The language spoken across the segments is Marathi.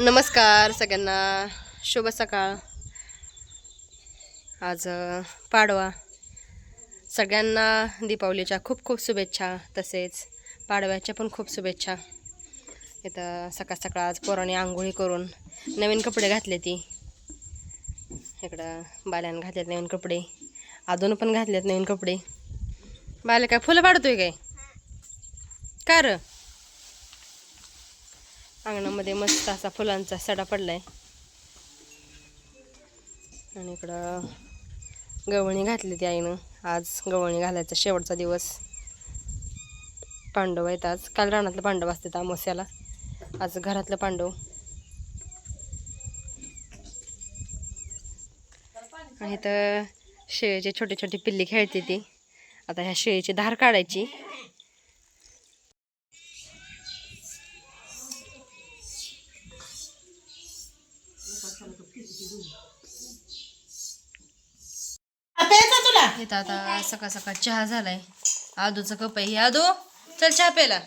नमस्कार सगळ्यांना. शुभ सकाळ. आज पाडवा. सगळ्यांना दीपावलीच्या खूप खूप शुभेच्छा तसेच पाडव्याच्या पण खूप शुभेच्छा. इथं सकाळ सकाळ आज पोराने आंघोळी करून नवीन कपडे घातले ती. इकडं बाल्यानं घातलेत नवीन कपडे. अजून पण घातलेत नवीन कपडे. बाल्या काय फुलं पाडतोय काय? का र? अंगणामध्ये मस्त असा फुलांचा सडा पडलाय. आणि इकडं गवळणी घातली ती आईनं. आज गवळणी घालायचा शेवटचा दिवस. पांडव आहेत आज. काल रानातलं पांडव असतात अमावस्याला आज घरातलं पांडव. आणि तर शेळीचे छोटे छोटे पिल्ली खेळते ती. आता ह्या शेळीची धार काढायची. इथं आता सकाळ सकाळ चहा झालाय. आदूचं कप आहे. हे आदू चल चहा प्यायला.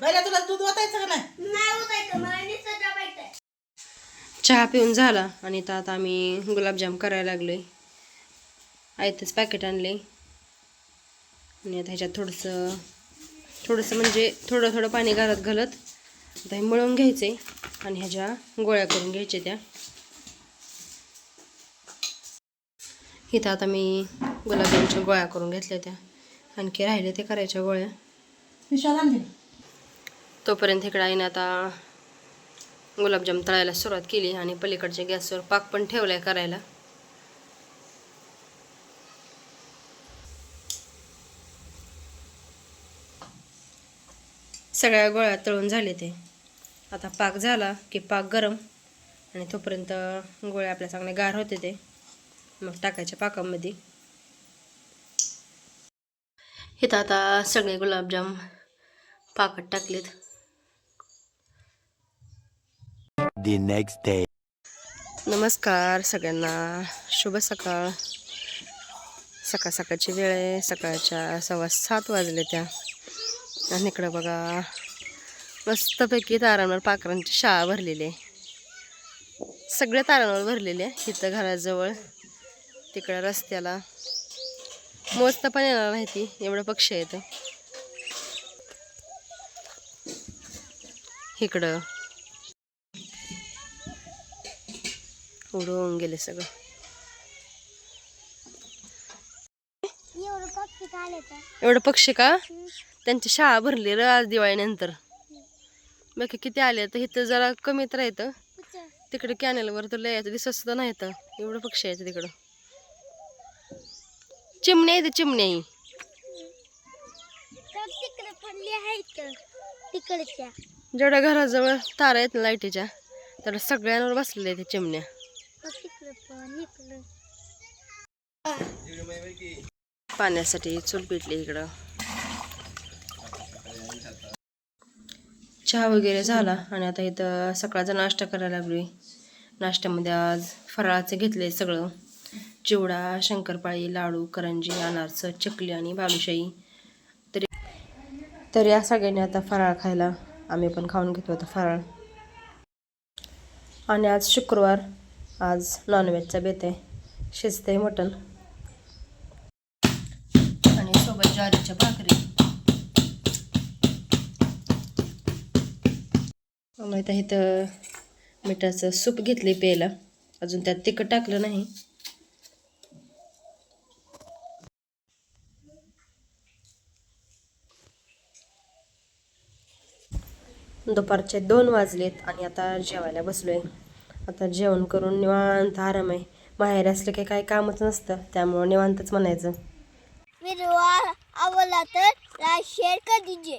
पहिला तुला दूध वाटायचं का नाही? चहा पिऊन झाला आणि इथं आता आम्ही गुलाबजाम करायला लागलोय. आयतच पॅकेट आणले आणि आता ह्याच्यात थोडंसं थोडंसं म्हणजे थोडं थोडं पाणी घालत घालत. आता हे मळून घ्यायचे आणि ह्याच्या गोळ्या करून घ्यायच्या त्या. इथं आता मी गुलाबजामच्या गोळ्या करून घेतल्या त्या. आणखी राहिले ते करायच्या गोळ्या. तोपर्यंत इकडं आईने आता गुलाबजाम तळायला सुरुवात केली आणि पलीकडच्या गॅसवर पाक पण ठेवलाय करायला. सगळ्या गोळ्या तळून झाले ते. आता पाक झाला की पाक गरम आणि तोपर्यंत गोळ्या आपल्या चांगले गार होते ते. मग टाकायच्या पाकामध्ये. इथं आता सगळे गुलाबजाम पाकात टाकलेत. The next day. नमस्कार सगळ्यांना. शुभ सकाळ. सकाळ सकाळची वेळ आहे. सकाळच्या सव्वा सात वाजले त्या. आणि इकडं बघा मस्तपैकी तारांवर पाखरांची शाळा भरलेली आहे. सगळ्या तारांवर भरलेली आहे. इथं घराजवळ तिकडं रस्त्याला. मोजता पण येणार नाही ती. एवढं पक्षी येतं इकडं. उडवून गेले सगळं. एवढं पक्षी का त्यांची शाळा भरली र आज दिवाळीनंतर. बाकी किती आले तर इथं जरा कमीत राहतं. तिकडे कॅनेलवर तर लय दिसत सुद्धा नाही तर एवढं पक्षी आहेत तिकडं. चिमण्या येते चिमण्या जेवढ्या घराजवळ तारा आहेत ना लाईटीच्या तर सगळ्यांवर बसलेल्या आहेत त्या चिमण्या. पाण्यासाठी चूल पेटली इकडं. चहा वगैरे झाला आणि आता इथं सकाळचा नाश्ता करायला लागलोय. नाश्त्यामध्ये आज फराळाचं घेतलंय सगळं. चिवडा शंकरपाळी लाडू करंजी अनारसं चकली आणि बालुशाही. तरी तर या सगळ्यांनी आता फराळ खायला आम्ही पण खाऊन घेतो आता फराळ. आणि आज शुक्रवार आज नॉनव्हेजचा बेत आहे. शिजतंय मटण. आणि सोबत ज्वारीच्या भाकरी. मग आहे इथं मिठाचं सूप घेतले प्यायला. अजून त्यात तिखट टाकलं नाही. दुपारचे दोन वाजलेत आणि आता जेवायला बसलोय. आता जेवण करून निवांत आराम आहे. बाहेर असलं की काही कामच नसतं त्यामुळं निवांतच म्हणायचं. व्हिडिओ आवडला तर लाईक शेअर कर दीजिए.